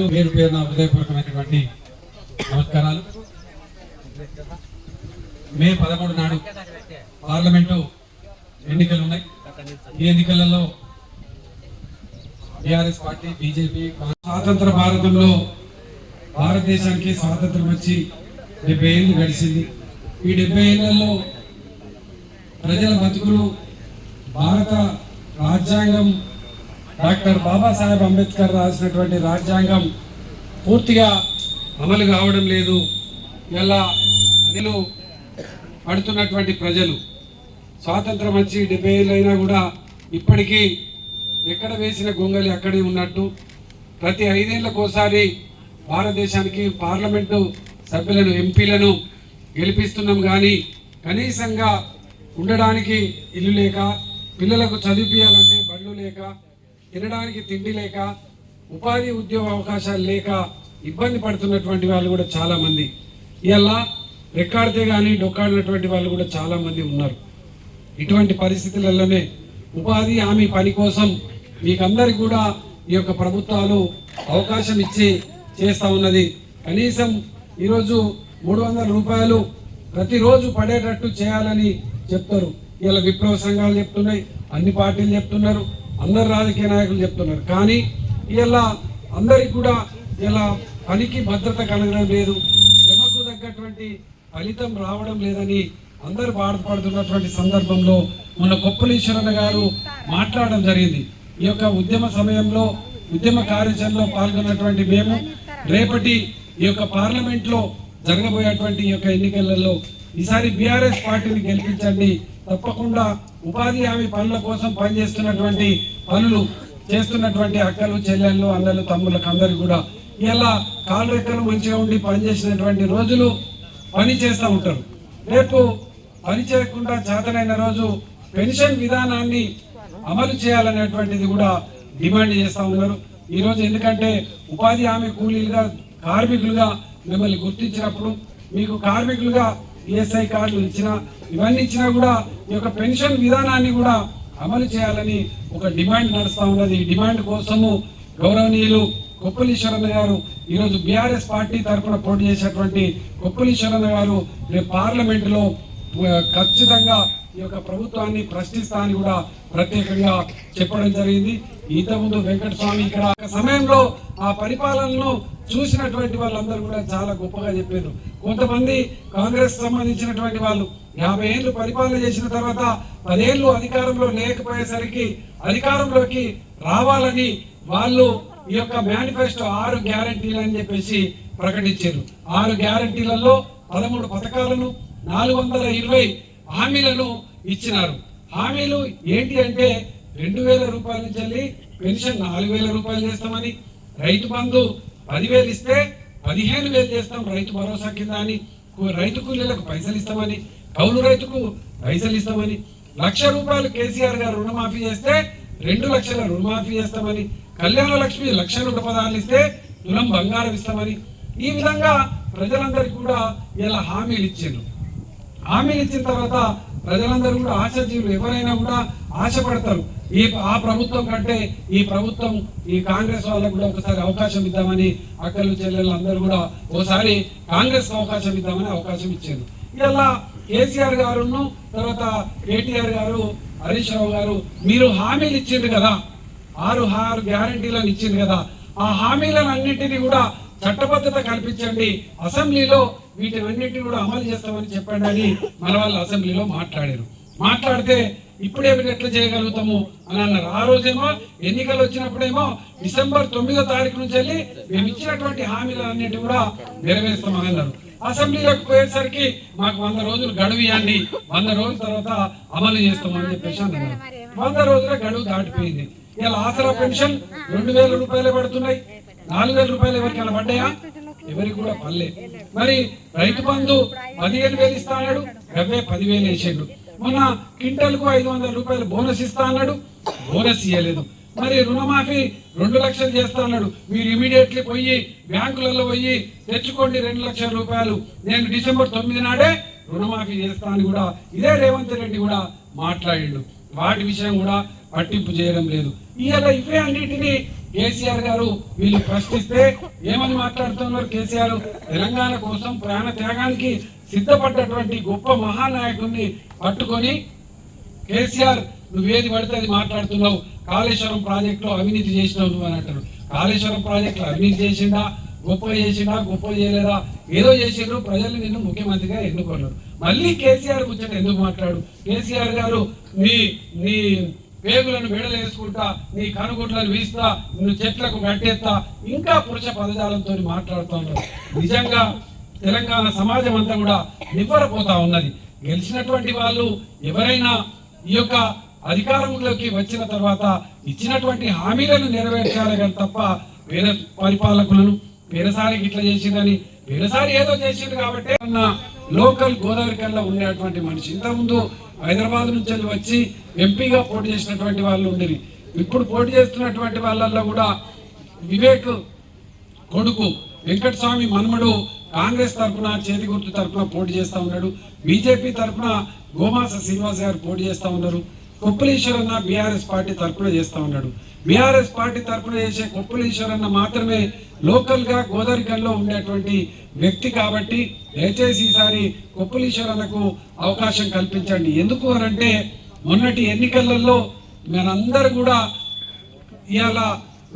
ఈరోజు పేరు పేరున హృదయపూర్వకమైనటువంటి నమస్కారాలు. మే పదమూడు నాడు పార్లమెంటు ఎన్నికలు ఉన్నాయి. ఈ ఎన్నికలలో టిఆర్ఎస్ పార్టీ బీజేపీ స్వాతంత్ర భారతంలో భారతదేశానికి స్వాతంత్రం వచ్చి డెబ్బై ఏళ్ళు గడిచింది. ఈ డెబ్బై ఏళ్ళలో ప్రజల బతుకులు భారత రాజ్యాంగం డాక్టర్ బాబాసాహెబ్ అంబేద్కర్ రాసినటువంటి రాజ్యాంగం పూర్తిగా అమలు కావడం లేదు. ఇలా అనిలు పడుతున్నటువంటి ప్రజలు స్వాతంత్రం వచ్చి డెబ్బై ఏళ్ళైనా కూడా ఇప్పటికీ ఎక్కడ వేసిన గొంగలి అక్కడే ఉన్నట్టు ప్రతి ఐదేళ్ళకోసారి భారతదేశానికి పార్లమెంటు సభ్యులను ఎంపీలను గెలిపిస్తున్నాం కానీ కనీసంగా ఉండడానికి ఇల్లు లేక పిల్లలకు చదివించాలంటే బళ్ళు లేక తినడానికి తిండి లేక ఉపాధి ఉద్యోగ అవకాశాలు లేక ఇబ్బంది పడుతున్నటువంటి వాళ్ళు కూడా చాలామంది. ఇలా రెక్కాడితే కానీ డొక్కాడినటువంటి వాళ్ళు కూడా చాలామంది ఉన్నారు. ఇటువంటి పరిస్థితులలోనే ఉపాధి హామీ పని కోసం మీకందరికి కూడా ఈ యొక్క ప్రభుత్వాలు అవకాశం ఇచ్చి చేస్తూ ఉన్నది. కనీసం ఈరోజు మూడు వందల రూపాయలు ప్రతిరోజు పడేటట్టు చేయాలని చెప్తారు. ఇలా విప్లవ సంఘాలు చెప్తున్నాయి అన్ని పార్టీలు చెప్తున్నారు. అందరు రాజకీయ నాయకులు చెప్తున్నారు. కానీ ఇలా అందరికి కూడా ఇలా పనికి భద్రత కలగడం లేదు. శ్రమకు తగ్గటువంటి ఫలితం రావడం లేదని అందరు బాధపడుతున్నటువంటి సందర్భంలో మొన్న కొప్పలీశ్వరన్న గారు మాట్లాడడం జరిగింది. ఈ యొక్క ఉద్యమ సమయంలో ఉద్యమ కార్యాచరణలో పాల్గొన్నటువంటి మేము రేపటి ఈ యొక్క పార్లమెంట్లో జరగబోయేటువంటి ఈ యొక్క ఎన్నికలలో ఈసారి బీఆర్ఎస్ పార్టీని గెలిపించండి. తప్పకుండా ఉపాధి హామీ పనుల కోసం పనిచేస్తున్నటువంటి పనులు చేస్తున్నటువంటి అక్కలు చెల్లెళ్ళు అన్నలు తమ్ములకు అందరు కూడా ఇలా కాలు రెక్కలు మంచిగా ఉండి పనిచేసినటువంటి రోజులు పని చేస్తూ ఉంటారు. రేపు పని చేయకుండా చేతనైన రోజు పెన్షన్ విధానాన్ని అమలు చేయాలనేటువంటిది కూడా డిమాండ్ చేస్తూ ఉన్నారు. ఈరోజు ఎందుకంటే ఉపాధి హామీ కూలీలుగా కార్మికులుగా మిమ్మల్ని గుర్తించినప్పుడు మీకు కార్మికులుగా ఈఎస్ఐ కార్డులు ఇచ్చినా ఇవన్నీ ఇచ్చినా కూడా ఈ యొక్క పెన్షన్ విధానాన్ని కూడా అమలు చేయాలని ఒక డిమాండ్ నడుస్తూ ఉన్నది. ఈ డిమాండ్ కోసము గౌరవనీయులు కొప్పలీశ్వరన్న గారు ఈరోజు బీఆర్ఎస్ పార్టీ తరఫున పోటీ చేసేటువంటి కొప్పలీశ్వరన్న గారు రేపు పార్లమెంటులో ఖచ్చితంగా ఈ యొక్క ప్రభుత్వాన్ని ప్రశ్నిస్తా అని కూడా ప్రత్యేకంగా చెప్పడం జరిగింది. ఇంతకుముందు వెంకటస్వామి ఇక్కడ సమయంలో ఆ పరిపాలనను చూసినటువంటి వాళ్ళందరూ కూడా చాలా గొప్పగా చెప్పారు. కొంతమంది కాంగ్రెస్ సంబంధించినటువంటి వాళ్ళు యాభై ఏళ్ళు పరిపాలన చేసిన తర్వాత పదేళ్ళు అధికారంలో లేకపోయేసరికి అధికారంలోకి రావాలని వాళ్ళు ఈ యొక్క మేనిఫెస్టో ఆరు గ్యారంటీలు అని చెప్పేసి ప్రకటించారు. ఆరు గ్యారంటీలలో పదమూడు పథకాలను నాలుగు వందల ఇరవై హామీలను ఇచ్చినారు. హామీలు ఏంటి అంటే రెండు వేల రూపాయల నుంచి పెన్షన్ నాలుగు వేల రూపాయలు చేస్తామని. రైతు బంధు పదివేలు ఇస్తే పదిహేను వేలు చేస్తాం రైతు భరోసా కింద అని. రైతు కూలీలకు పైసలు ఇస్తామని. కౌలు రైతుకు పైసలు ఇస్తామని. లక్ష రూపాయలు కేసీఆర్ గారు రుణమాఫీ చేస్తే రెండు లక్షల రుణమాఫీ చేస్తామని. కళ్యాణ లక్ష్మి లక్ష నూట పదాలు ఇస్తే తులం బంగారం ఇస్తామని. ఈ విధంగా ప్రజలందరికీ కూడా ఇలా హామీలు ఇచ్చిండ్రు. హామీలు ఇచ్చిన తర్వాత ప్రజలందరూ కూడా ఆశాజీవులు ఎవరైనా కూడా ఆశపడతారు. ఈ ఆ ప్రభుత్వం కంటే ఈ ప్రభుత్వం ఈ కాంగ్రెస్ వాళ్ళకు కూడా ఒకసారి అవకాశం ఇద్దామని అక్కలు చెల్లెలు అందరూ కూడా ఓసారి కాంగ్రెస్ అవకాశం ఇద్దామని అవకాశం ఇచ్చారు. ఇలా కేసీఆర్ గారును తర్వాత కేటీఆర్ గారు హరీష్ రావు గారు మీరు హామీలు ఇచ్చిండ్రు కదా. ఆరు ఆరు గ్యారంటీలను ఇచ్చింది కదా. ఆ హామీలను అన్నింటినీ కూడా చట్టబద్ధత కల్పించండి. అసెంబ్లీలో వీటినన్నింటినీ కూడా అమలు చేస్తామని చెప్పండి అని మన వాళ్ళు అసెంబ్లీలో మాట్లాడారు. మాట్లాడితే ఇప్పుడే మీరు ఎట్లా చేయగలుగుతాము? అని అన్నారు. ఆ రోజేమో ఎన్నికలు వచ్చినప్పుడేమో డిసెంబర్ తొమ్మిదో తారీఖు నుంచి వెళ్ళి మేము ఇచ్చినటువంటి హామీలు అన్నిటి కూడా నెరవేరుస్తామని అన్నారు. అసెంబ్లీలోకి పోయేసరికి మాకు వంద రోజులు గడువు ఇవ్వండి. వంద రోజుల తర్వాత అమలు చేస్తామని చెప్పేసి అన్నారు. వంద రోజుల గడువు దాటిపోయింది. ఇలా ఆసరా పెన్షన్ రెండు వేల రూపాయలే పడుతున్నాయి. నాలుగు వేల రూపాయలు ఎవరికైనా పడ్డాయా? ఎవరికి కూడా పల్లె మరి రైతు బంధు పదిహేను వేలు ఇస్తాడు. అన్నాడు అవే పదివేలు వేసాడు. మొన్న క్వింటల్కు ఐదు వందల రూపాయలు బోనస్ ఇస్తా అన్నాడు. బోనస్ ఇవ్వలేదు మరి రుణమాఫీ రెండు లక్షలు చేస్తా అన్నాడు. మీరు ఇమీడియట్లీ పోయి బ్యాంకులలో పోయి తెచ్చుకోండి రెండు లక్షల రూపాయలు. నేను డిసెంబర్ తొమ్మిది నాడే రుణమాఫీ చేస్తా అని కూడా ఇదే రేవంత్ రెడ్డి కూడా మాట్లాడిండు. వాటి విషయం కూడా పట్టింపు చేయడం లేదు. ఇవాళ ఇవే అన్నిటినీ కేసీఆర్ గారు వీళ్ళు ప్రశ్నిస్తే ఏమని మాట్లాడుతున్నారు కేసీఆర్? తెలంగాణ కోసం ప్రాణ త్యాగానికి సిద్ధపడ్డటువంటి గొప్ప మహానాయకుడిని పట్టుకొని కేసీఆర్ నువ్వేది పడితే అది మాట్లాడుతున్నావు. కాళేశ్వరం ప్రాజెక్టులో అవినీతి చేసినావు నువ్వు అని అంటారు కాళేశ్వరం ప్రాజెక్టులో అవినీతి చేసిందా గొప్ప చేసినా గొప్ప చేయలేదా? ఏదో చేసిండ్రు ప్రజలు నిన్ను ముఖ్యమంత్రిగా ఎన్నుకున్నారు. మళ్ళీ కేసీఆర్ ముచ్చట ఎందుకు మాట్లాడు? కేసీఆర్ గారు నీ నీ పేగులను వేడలేసుకుంటా నీ కనుగుడ్లను వీస్తా నువ్వు చెట్లకు గట్టెత్తా ఇంకా పురుష పదజాలంతో మాట్లాడుతున్నారు నిజంగా తెలంగాణ సమాజం అంతా కూడా నివ్వరపోతా ఉన్నది. గెలిచినటువంటి వాళ్ళు ఎవరైనా ఈ యొక్క అధికారంలోకి వచ్చిన తర్వాత ఇచ్చినటువంటి హామీలను నెరవేర్చాలి కానీ తప్ప వేరే పరిపాలకులను వేరేసారికి ఇట్లా చేసిందని వేరేసారి ఏదో చేసింది కాబట్టి అన్న లోకల్ గోదావరి కల్లా ఉండేటువంటి మనిషి. ఇంతకుముందు హైదరాబాద్ నుంచి వెళ్ళి వచ్చి ఎంపీగా పోటీ చేసినటువంటి వాళ్ళు ఉండేవి ఇప్పుడు పోటీ చేస్తున్నటువంటి వాళ్ళల్లో కూడా వివేక్ కొడుకు వెంకటస్వామి మన్మడు కాంగ్రెస్ తరఫున చేతిగుర్తు తరఫున పోటీ చేస్తా ఉన్నాడు. బీజేపీ తరఫున గోమాస శ్రీనివాస్ గారు పోటీ చేస్తా ఉన్నారు. కొప్పులీశ్వరన్న బీఆర్ఎస్ పార్టీ తరఫున చేస్తూ ఉన్నాడు. బీఆర్ఎస్ పార్టీ తరఫున చేసే కొప్పులీశ్వరన్న మాత్రమే లోకల్గా గా ఉండేటువంటి వ్యక్తి కాబట్టి దయచేసి ఈసారి కొప్పులీశ్వరన్నకు అవకాశం కల్పించండి. ఎందుకు అనంటే మొన్నటి ఎన్నికలలో మనందరూ కూడా ఇవాళ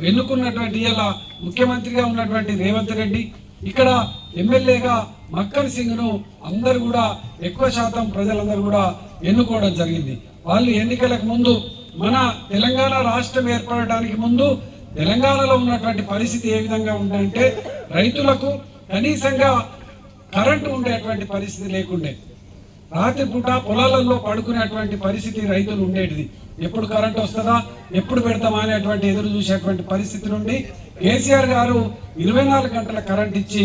ఎన్నుకున్నటువంటి ఇవాళ ముఖ్యమంత్రిగా ఉన్నటువంటి రేవంత్ రెడ్డి ఇక్కడ ఎమ్మెల్యేగా మక్కర్ సింగ్ను అందరు కూడా ఎక్కువ శాతం ప్రజలందరూ కూడా ఎన్నుకోవడం జరిగింది. వాళ్ళు ఎన్నికలకు ముందు మన తెలంగాణ రాష్ట్రం ఏర్పడడానికి ముందు తెలంగాణలో ఉన్నటువంటి పరిస్థితి ఏ విధంగా ఉందంటే రైతులకు కనీసంగా కరెంటు ఉండేటువంటి పరిస్థితి లేకుండే. రాత్రిపూట పొలాలలో పడుకునేటువంటి పరిస్థితి రైతులు ఉండేటిది. ఎప్పుడు కరెంట్ వస్తుందా? ఎప్పుడు పెడతామా అనేటువంటి ఎదురు చూసేటువంటి పరిస్థితి నుండి కేసీఆర్ గారు ఇరవై నాలుగు గంటల కరెంట్ ఇచ్చి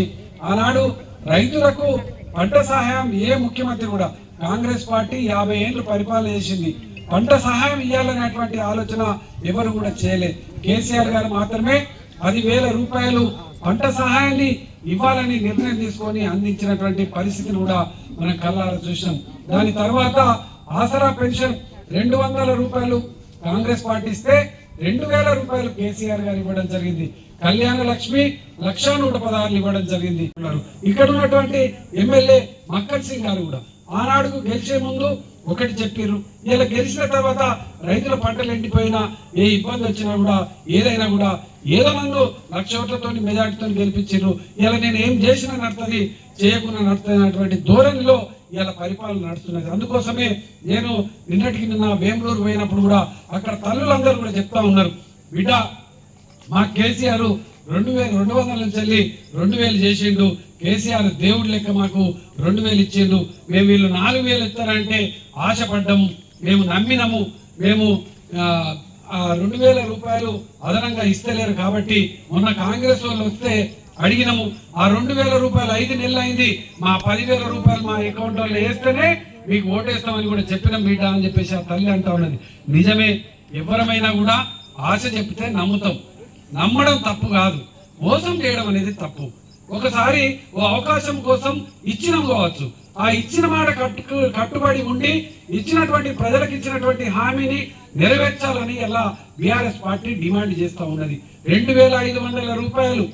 ఆనాడు రైతులకు పంట సహాయం ఏ ముఖ్యమంత్రి కూడా కాంగ్రెస్ పార్టీ యాభై ఏళ్ళు పరిపాలన చేసింది. పంట సహాయం ఇవ్వాలనేటువంటి ఆలోచన ఎవరు కూడా చేయలే కేసీఆర్ గారు మాత్రమే పదివేల రూపాయలు పంట సహాయాన్ని ఇవ్వాలని నిర్ణయం తీసుకొని అందించినటువంటి పరిస్థితిని కూడా మనం కళ్ళారా చూసాం దాని తర్వాత ఆసరా పెన్షన్ రెండు వందల రూపాయలు కాంగ్రెస్ పార్టీ ఇస్తే రెండు వేల రూపాయలు కేసీఆర్ గారు ఇవ్వడం జరిగింది. కళ్యాణ లక్ష్మి లక్షా నూట పదహారులు ఇవ్వడం జరిగింది. ఇక్కడ ఉన్నటువంటి ఎమ్మెల్యే మక్కర్ సింగ్ గారు కూడా ఆనాడుకు గెలిచే ముందు ఒకటి చెప్పారు ఇలా గెలిచిన తర్వాత రైతుల పంటలు ఎండిపోయినా ఏ ఇబ్బంది వచ్చినా కూడా ఏదైనా కూడా ఏదో మందు లక్ష ఓట్లతో మెజార్టీతో గెలిపించారు ఇలా నేను ఏం చేసినా నడుతుంది చేయకుండా నడుతున్నటువంటి ధోరణిలో ఇలా పరిపాలన నడుస్తున్నది. అందుకోసమే నేను నిన్నటికి నిన్న వేములూరు పోయినప్పుడు కూడా అక్కడ తల్లులందరూ కూడా చెప్తా ఉన్నారు. బిడ్డ మా కేసీఆర్ రెండు వేల రెండు వందల నుంచి వెళ్ళి రెండు వేలు చేసిండు. కేసీఆర్ దేవుడి లెక్క మాకు రెండు వేలు ఇచ్చిండు. మేము వీళ్ళు నాలుగు వేలు ఇస్తారంటే ఆశపడ్డాము మేము నమ్మినాము. మేము రెండు వేల రూపాయలు అదనంగా ఇస్తలేరు కాబట్టి మొన్న కాంగ్రెస్ వాళ్ళు వస్తే అడిగినాము ఆ రెండు వేల రూపాయలు ఐదు నెలలు అయింది. మా పదివేల రూపాయలు మా అకౌంట్లో వేస్తేనే మీకు ఓటేస్తామని కూడా చెప్పినాం బిడ్డ అని చెప్పేసి ఆ తల్లి అంటా ఉన్నది. నిజమే ఎవరమైనా కూడా ఆశ చెప్తే నమ్ముతాం. నమ్మడం తప్పు కాదు. మోసం చేయడం అనేది తప్పు. ఒకసారి ఓ అవకాశం కోసం ఇచ్చిన కావచ్చు. ఆ ఇచ్చిన మాట కట్టు కట్టుబడి ఉండి ఇచ్చినటువంటి ప్రజలకు ఇచ్చినటువంటి హామీని నెరవేర్చాలని ఎలా బీఆర్ఎస్ పార్టీ డిమాండ్ చేస్తా ఉన్నది. రెండు వేల ఐదు వందల రూపాయలు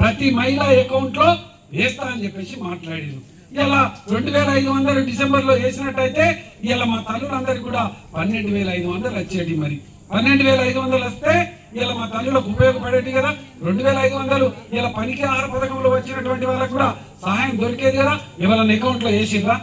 ప్రతి మహిళా అకౌంట్లో వేస్తా అని చెప్పేసి మాట్లాడారు ఇలా రెండు వేల ఐదు వందలు డిసెంబర్లో వేసినట్టయితే ఇలా మా తల్లులందరికీ కూడా పన్నెండు వేల ఐదు వందలు వచ్చేది మరి. పన్నెండు వేల ఐదు వందలు వస్తే ఇలా మా తల్లులకు ఉపయోగపడేది కదా? రెండు వేల ఐదు వందలు. ఇలా పనికి ఆహార పథకంలో వచ్చినటువంటి వాళ్ళకు కూడా సహాయం దొరికేది కదా? ఇవాళ అకౌంట్లో వేసిర్రా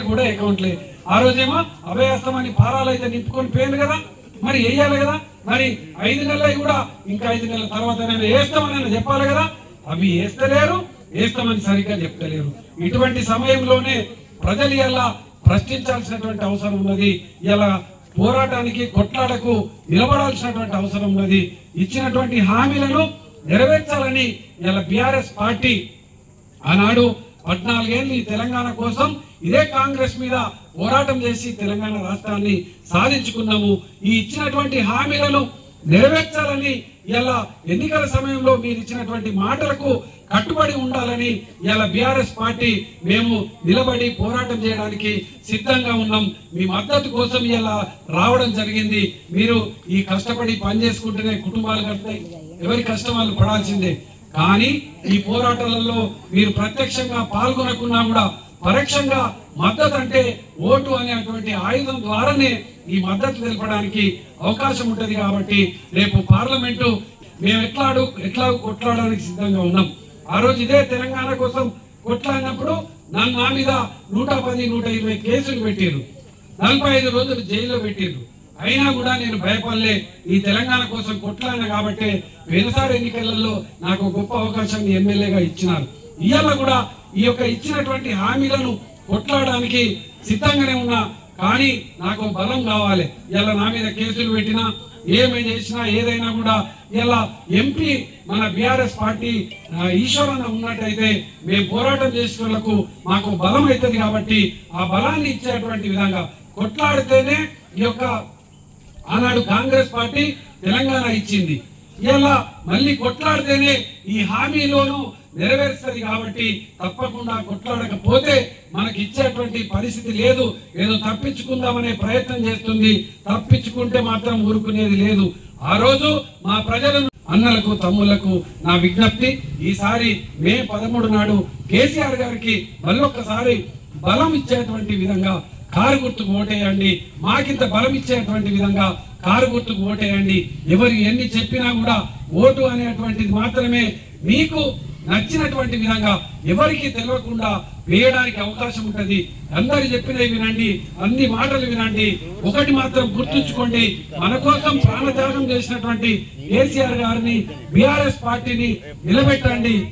కూడా అకౌంట్ ఆ రోజేమో అభయస్తమని పారాలు అయితే నింపుకొని పోయింది కదా? మరి వేయాలి కదా? మరి ఐదు నెలలు కూడా ఇంకా ఐదు నెలల తర్వాత నేను వేస్తామని చెప్పాలి కదా? అవి వేస్తలేరు వేస్తామని సరిగ్గా చెప్తలేరు. ఇటువంటి సమయంలోనే ప్రజలు ఇలా ప్రశ్నించాల్సినటువంటి అవసరం ఉన్నది. ఇలా పోరాటానికి కొట్లాటకు నిలబడాల్సినటువంటి అవసరం ఉన్నది. ఇచ్చినటువంటి హామీలను నెరవేర్చాలని ఇలా బీఆర్ఎస్ పార్టీ ఆనాడు పద్నాలుగేళ్ళు ఈ తెలంగాణ కోసం ఇదే కాంగ్రెస్ మీద పోరాటం చేసి తెలంగాణ రాష్ట్రాన్ని సాధించుకున్నాము. ఈ ఇచ్చినటువంటి హామీలను నెరవేర్చాలని ఇలా ఎన్నికల సమయంలో మీరు ఇచ్చినటువంటి మాటలకు కట్టుబడి ఉండాలని ఇలా బీఆర్ఎస్ పార్టీ మేము నిలబడి పోరాటం చేయడానికి సిద్ధంగా ఉన్నాం. మీ మద్దతు కోసం ఇలా రావడం జరిగింది. మీరు ఈ కష్టపడి పని చేసుకుంటేనే కుటుంబాలు కడతాయి ఎవరి కష్టం పడాల్సిందే. కానీ ఈ పోరాటాలలో మీరు ప్రత్యక్షంగా పాల్గొనకున్నా కూడా పరోక్షంగా మద్దతు అంటే ఓటు అనేటువంటి ఆయుధం ద్వారానే ఈ మద్దతు తెలపడానికి అవకాశం ఉంటుంది కాబట్టి రేపు పార్లమెంటు మేము ఎట్లాడు ఎట్లా కొట్లాడడానికి సిద్ధంగా ఉన్నాం. ఆ రోజు ఇదే తెలంగాణ కోసం కొట్లాడినప్పుడు నన్ను నా మీద నూట పది నూట ఇరవై కేసులు పెట్టారు నలభై ఐదు రోజులు జైల్లో పెట్టారు అయినా కూడా నేను భయపడలే. ఈ తెలంగాణ కోసం కొట్లాడిన కాబట్టి వెనుసారి ఎన్నికలలో నాకు గొప్ప అవకాశం ఎమ్మెల్యేగా ఇచ్చినారు. ఇవాళ కూడా ఈ యొక్క ఇచ్చినటువంటి హామీలను కొట్లాడడానికి సిద్ధంగానే ఉన్నా. కానీ నాకు బలం కావాలి. ఇలా నా మీద కేసులు పెట్టినా ఏమి చేసినా ఏదైనా కూడా ఇలా ఎంపీ మన బీఆర్ఎస్ పార్టీ ఈశ్వరన్న ఉన్నట్టయితే మేము పోరాటం చేసిన వాళ్ళకు మాకు బలం అవుతుంది కాబట్టి ఆ బలాన్ని ఇచ్చేటువంటి విధంగా కొట్లాడితేనే ఈ యొక్క ఆనాడు కాంగ్రెస్ పార్టీ తెలంగాణ ఇచ్చింది. ఇలా మళ్ళీ కొట్లాడితేనే ఈ హామీలోను నెరవేరుస్తుంది కాబట్టి తప్పకుండా కొట్లాడకపోతే మనకి ఇచ్చేటువంటి పరిస్థితి లేదు. ఏదో తప్పించుకుందామనే ప్రయత్నం చేస్తుంది. తప్పించుకుంటే మాత్రం ఊరుకునేది లేదు. ఆ రోజు మా ప్రజలను అన్నలకు తమ్ముళ్ళకు నా విజ్ఞప్తి ఈసారి మే పదమూడు నాడు కేసీఆర్ గారికి మళ్ళొక్కసారి బలం ఇచ్చేటువంటి విధంగా కారు గుర్తుకు ఓటేయండి. మాకింత బలం ఇచ్చేటువంటి విధంగా కారు గుర్తుకు ఓటేయండి. ఎవరు ఎన్ని చెప్పినా కూడా ఓటు అనేటువంటిది మాత్రమే మీకు నచ్చినటువంటి విధంగా ఎవరికి తెలియకుండా వేయడానికి అవకాశం ఉంటుంది. అందరు చెప్పినవి వినండి అన్ని మాటలు వినండి. ఒకటి మాత్రం గుర్తుంచుకోండి. మన కోసం ప్రాణత్యాగం చేసినటువంటి కేసీఆర్ గారిని బీఆర్ఎస్ పార్టీని నిలబెట్టండి.